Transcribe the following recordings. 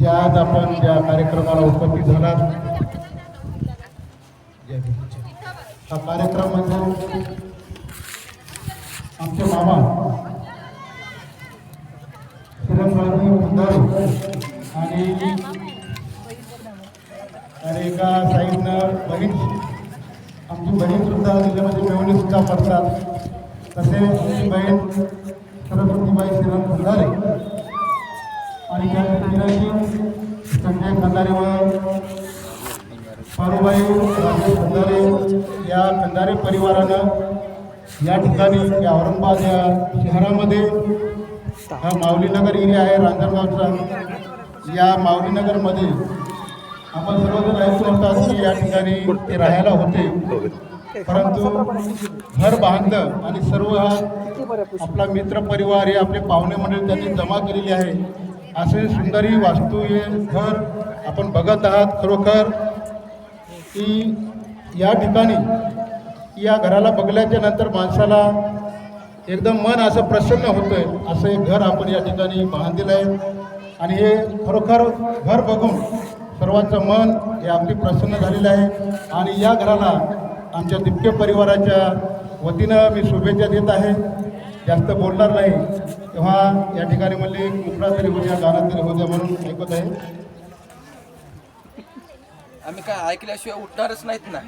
जे आज आपण ज्या कार्यक्रमाला उपस्थित झालात. हा कार्यक्रम म्हणजे आमचे मामा. श्रीरंगराजी मुंदारे आणि आणि एका साईडनं बहीण आमची बहीण सुद्धा त्याच्यामध्ये मेवणी सुद्धा पडतात तसेच आमची बहीण सरस्वतीबाई श्रीराम खंदारे आणि त्या ठिकाणी संजय खंदारे व पारुबाई राजू खंदारे या खंदारे परिवारानं या ठिकाणी या औरंगाबाद या शहरामध्ये हा माऊलीनगर एरिया आहे रांजणगावचा. या माऊलीनगरमध्ये आपण सर्वजण ऐकू होतात की या ठिकाणी ते राहायला होते. परंतु घर बांधलं आणि सर्व हा आपला मित्र परिवार हे आपले पाहुणे मंडळी त्यांनी जमा केलेली आहे. असे सुंदरी वास्तू हे घर आपण बघत आहात खरोखर की या ठिकाणी या घराला बघल्याच्या नंतर माणसाला एकदम मन असं प्रसन्न होतं आहे असं एक घर आपण या ठिकाणी बांधलेलं आहे. आणि हे खरोखर घर बघून सर्वांचं मन हे अगदी प्रसन्न झालेलं आहे. आणि या घराला आमच्या दिप्के परिवाराच्या वतीनं मी शुभेच्छा देत आहे. जास्त बोलणार नाही. तेव्हा या ठिकाणी म्हणले कुकडा तरी होऊ द्या गाणं तरी होऊ द्या म्हणून ऐकत आहे. आम्ही काय ऐकल्याशिवाय उठणारच नाहीत ना.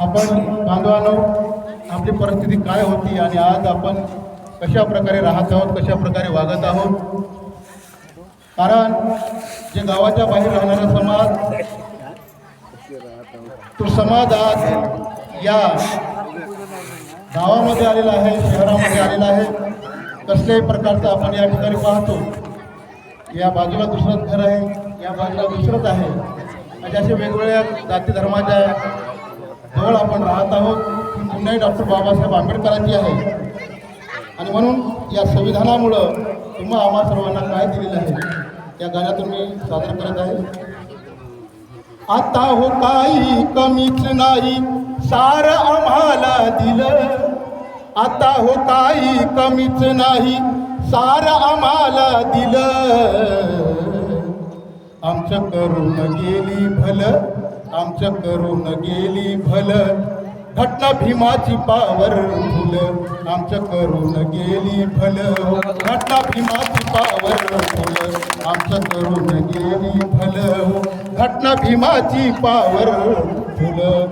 आपण बांधवानो आपली परिस्थिती काय होती आणि आज आपण कशा प्रकारे राहत आहोत कशा प्रकारे वागत आहोत? कारण जे गावाच्या बाहेर राहणारा समाज तो समाज आज या गावामध्ये आलेला आहे शहरामध्ये आलेला आहे. कसल्याही प्रकारचं आपण या ठिकाणी पाहतो. या बाजूला दुसरंच घर आहे या बाजूला दुसरंच आहे. म्हणजे असे वेगवेगळ्या जाती धर्माच्या जवळ आपण राहत आहोत. ही डॉक्टर बाबासाहेब आंबेडकरांची आहे. आणि म्हणून या संविधानामुळं तुम्हा आम्हा सर्वांना काय दिलेलं आहे या गाण्यातून मी सादर करत आहे. आता हो काही कमीच नाही सार आम्हाला दिलं. आता होताही कमीच नाही सार आम्हाला दिलं. आमचं करून गेली भलं आमचं करून गेली भलं. घटना भीमाची पावर फुल आमचं करून गेली भलं. घटना भीमाची पावर फुल आमचं करून गेली भलं. घटना भीमाची पावर फुलं.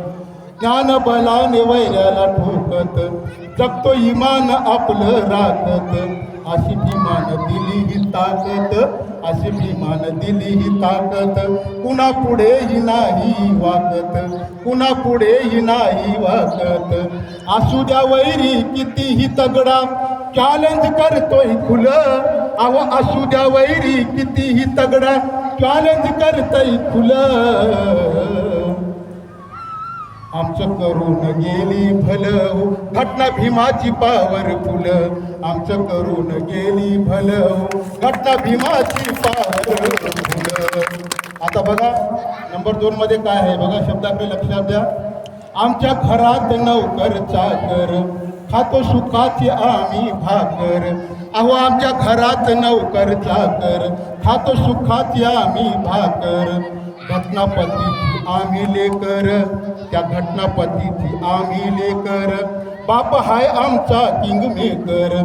ज्ञान बलाने वैऱ्याला ठोकत जगतो इमान आपलं राखत. अशी भीमान दिली ही ताकद अशी भीमान दिली ही ताकद. कुणा पुढेही नाही वागत कुणा पुढेही नाही वागत. असू द्या वैरी कितीही तगडा चॅलेंज करतोय खुलं. अहो असू द्या वैरी कितीही तगडा चॅलेंज करतोय खुलं. आमचं करून गेली भलं हो, घटना भीमाची पावर फुल. आमचं करून गेली भलं हो, घटना भीमाची पावर फुल. आता बघा नंबर दोन मध्ये काय आहे? बघा शब्द आपले लक्षात द्या. आमच्या घरात नौकर चाकर खातो सुखाची आम्ही भाकर. अहो आमच्या घरात नौकर चाकर खातो सुखाची आम्ही भाकर. घटनापतीची आम्ही लेकर त्या घटनापतीची आम्ही लेकर. बाप हाय आमचा किंग मेकर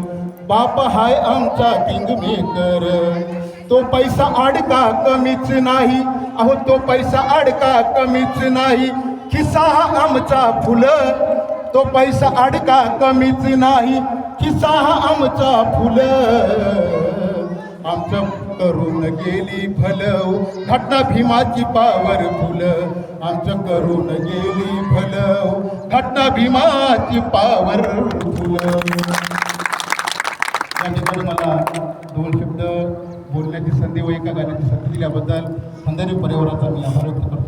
बाप हाय आमचा किंग मेकर तो पैसा अडका कमीच नाही अहो तो पैसा अडका कमीच नाही. खिसा हा आमचा फुलं तो पैसा अडका कमीच नाही. खिसा हा आमचा फुलं. आमचं करून गेली फलव. घटना भीमाची पावर फुल. आमचं करून गेली फलव. घटना भीमाची पावर फुल. या ठिकाणी मला दोन शब्द बोलण्याची संधी व एका गाण्याची संधी दिल्याबद्दल सौंदर्य परिवाराचा मी आभार व्यक्त करतो.